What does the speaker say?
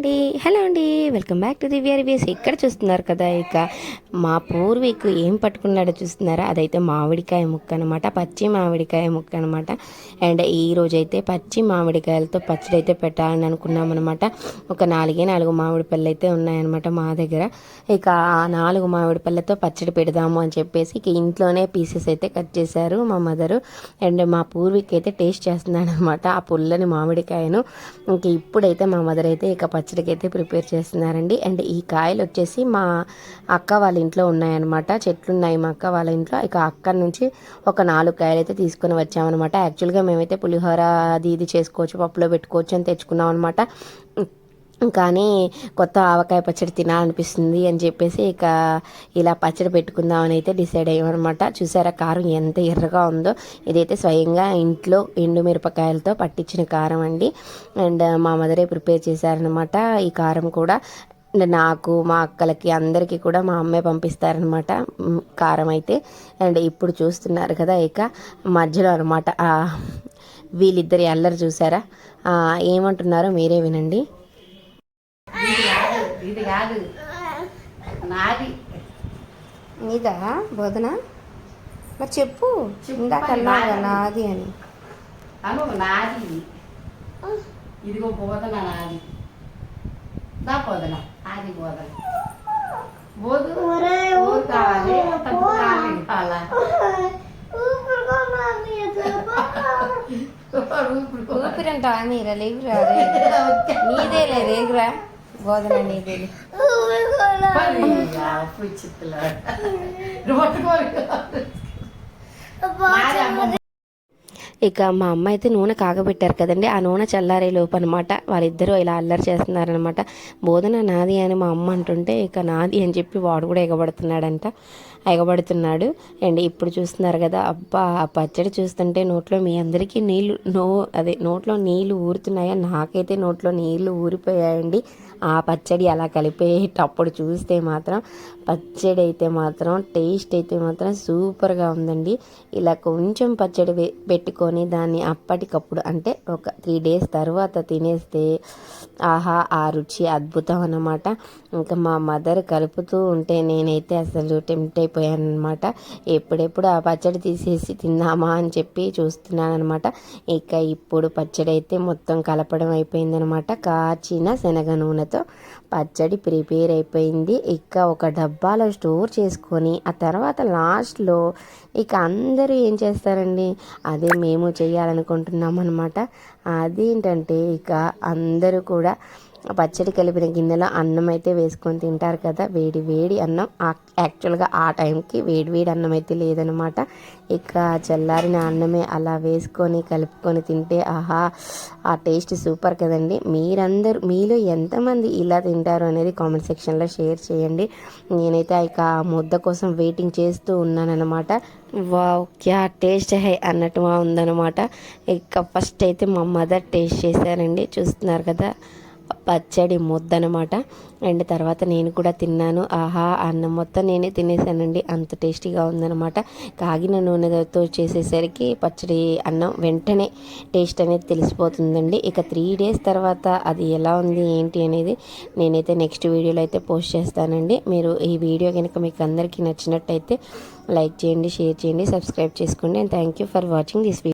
అండి. హలో అండి. Welcome back to Divya reviews. ఇక్కడ చూస్తున్నారు కదా ఇక మా పూర్వీకు ఏం పట్టుకున్నాడో చూస్తున్నారా? అదైతే మామిడికాయ ముక్క అనమాట పచ్చి మామిడికాయ ముక్క అనమాట అండ్ ఈ రోజు అయితే పచ్చి మామిడికాయలతో పచ్చడి అయితే పెట్టాలని అనుకున్నాం అనమాట ఒక నాలుగే నాలుగు మామిడి పళ్ళు అయితే ఉన్నాయన్నమాట మా దగ్గర. ఇక ఆ నాలుగు మామిడి పళ్ళతో పచ్చడి పెడదాము అని చెప్పేసి ఇక ఇంట్లోనే పీసెస్ అయితే కట్ చేశారు మా మదరు. అండ్ మా పూర్వీకి అయితే టేస్ట్ చేస్తున్నాడు అనమాట ఆ పుల్లని మామిడికాయను. ఇంక ఇప్పుడైతే మా మదర్ అయితే ఇక పచ్చడికి అయితే ప్రిపేర్ చేస్తున్నారండి. అండ్ ఈ కాయలు వచ్చేసి మా అక్క వాళ్ళ ఇంట్లో ఉన్నాయన్నమాట. చెట్లు ఉన్నాయి మా అక్క వాళ్ళ ఇంట్లో. ఇక అక్క నుంచి ఒక నాలుగు కాయలు అయితే తీసుకొని వచ్చామన్నమాట. యాక్చువల్గా మేమైతే పులిహోర అది ఇది చేసుకోవచ్చు పప్పులో పెట్టుకోవచ్చు అని తెచ్చుకున్నాం అనమాట కానీ కొత్త ఆవకాయ పచ్చడి తినాలనిపిస్తుంది అని చెప్పేసి ఇక ఇలా పచ్చడి పెట్టుకుందామని అయితే డిసైడ్ అయ్యామన్నమాట. చూసారా కారం ఎంత ఎర్రగా ఉందో? ఇదైతే స్వయంగా ఇంట్లో ఎండు మిరపకాయలతో పట్టించిన కారం అండి. అండ్ మా మదరే ప్రిపేర్ చేశారనమాట ఈ కారం కూడా నాకు మా అక్కలకి అందరికీ కూడా మా అమ్మే పంపిస్తారనమాట కారం అయితే. అండ్ ఇప్పుడు చూస్తున్నారు కదా ఇక మధ్యలో అనమాట వీళ్ళిద్దరి అల్లరి చూసారా? ఏమంటున్నారో మీరే వినండి. కాదు నాది నీదా బోధన మరి చెప్పు. ఇందాక అన్నావుగా నాది అని అను నాది ఇదిగో బోధన నాది దా బోధన అది బోధన బోధు కావాలి తప్పు కావాలి కావాలా ఊపిరి ఊపిరంటా మీరా లేవురా రే నీదే లే బోధన నీదే ఇక మా అమ్మ అయితే నూనె కాగబెట్టారు కదండి. ఆ నూనె చల్లారే లోపు అనమాట వాళ్ళిద్దరూ ఇలా అల్లరి చేస్తున్నారనమాట బోధన నాది అని మా అమ్మ అంటుంటే ఇక నాది అని చెప్పి వాడు కూడా ఎగబడుతున్నాడంట. ఎగబడుతున్నాడు. అండ్ ఇప్పుడు చూస్తున్నారు కదా అబ్బా ఆ పచ్చడి చూస్తుంటే నోట్లో మీ అందరికీ నీళ్ళు నో అదే నోట్లో నీళ్ళు ఊరుతున్నాయా? నాకైతే నోట్లో నీళ్ళు ఊరిపోయాయండి. ఆ పచ్చడి అలా కలిపేటప్పుడు చూస్తే మాత్రం పచ్చడి అయితే మాత్రం టేస్ట్ అయితే మాత్రం సూపర్గా ఉందండి. ఇలా కొంచెం పచ్చడి పెట్టుకొని దాన్ని అప్పటికప్పుడు అంటే ఒక త్రీ డేస్ తర్వాత తినేస్తే ఆహా ఆ రుచి అద్భుతం అన్నమాట. ఇంకా మా మదర్ కలుపుతూ ఉంటే నేనైతే అసలు టెంప్ట్ అయిపోయాను అనమాట ఎప్పుడెప్పుడు ఆ పచ్చడి తీసేసి తిందామా అని చెప్పి చూస్తున్నాను అనమాట ఇక ఇప్పుడు పచ్చడి అయితే మొత్తం కలపడం అయిపోయిందనమాట కాచిన శనగ నూనెతో పచ్చడి ప్రిపేర్ అయిపోయింది. ఇక ఒక డబ్బాలో స్టోర్ చేసుకొని ఆ తర్వాత లాస్ట్లో ఇక అందరూ ఏం చేస్తారండి? అదే మేము చేయాలనుకుంటున్నాం అనమాట అదేంటంటే ఇక అందరూ కూడా పచ్చడి కలిపిన గిన్నెలో అన్నం అయితే వేసుకొని తింటారు కదా. వేడి వేడి అన్నం. యాక్చువల్గా ఆ టైంకి వేడి వేడి అన్నం అయితే లేదనమాట ఇక చల్లారిన అన్నమే అలా వేసుకొని కలుపుకొని తింటే ఆహా ఆ టేస్ట్ సూపర్ కదండి. మీరందరూ మీలో ఎంతమంది ఇలా తింటారు అనేది కామెంట్ సెక్షన్లో షేర్ చేయండి. నేనైతే ఇక ముద్ద కోసం వెయిటింగ్ చేస్తూ ఉన్నానన్నమాట. వావ్ క్యా టేస్ట్ హై అన్నట్టు ఉందన్నమాట. ఇక ఫస్ట్ అయితే మా మదర్ టేస్ట్ చేశారండి. చూస్తున్నారు కదా. పచ్చడి ముద్ద అనమాట అండ్ తర్వాత నేను కూడా తిన్నాను. ఆహా అన్నం మొత్తం నేనే తినేసానండి. అంత టేస్టీగా ఉందనమాట. కాగిన నూనెతో చేసేసరికి పచ్చడి అన్నం వెంటనే టేస్ట్ అనేది తెలిసిపోతుందండి. ఇక త్రీ డేస్ తర్వాత అది ఎలా ఉంది ఏంటి అనేది నేనైతే నెక్స్ట్ వీడియోలో అయితే పోస్ట్ చేస్తానండి. మీరు ఈ వీడియో కనుక మీకు అందరికీ నచ్చినట్టయితే లైక్ చేయండి షేర్ చేయండి సబ్స్క్రైబ్ చేసుకోండి. And thank you for watching this video.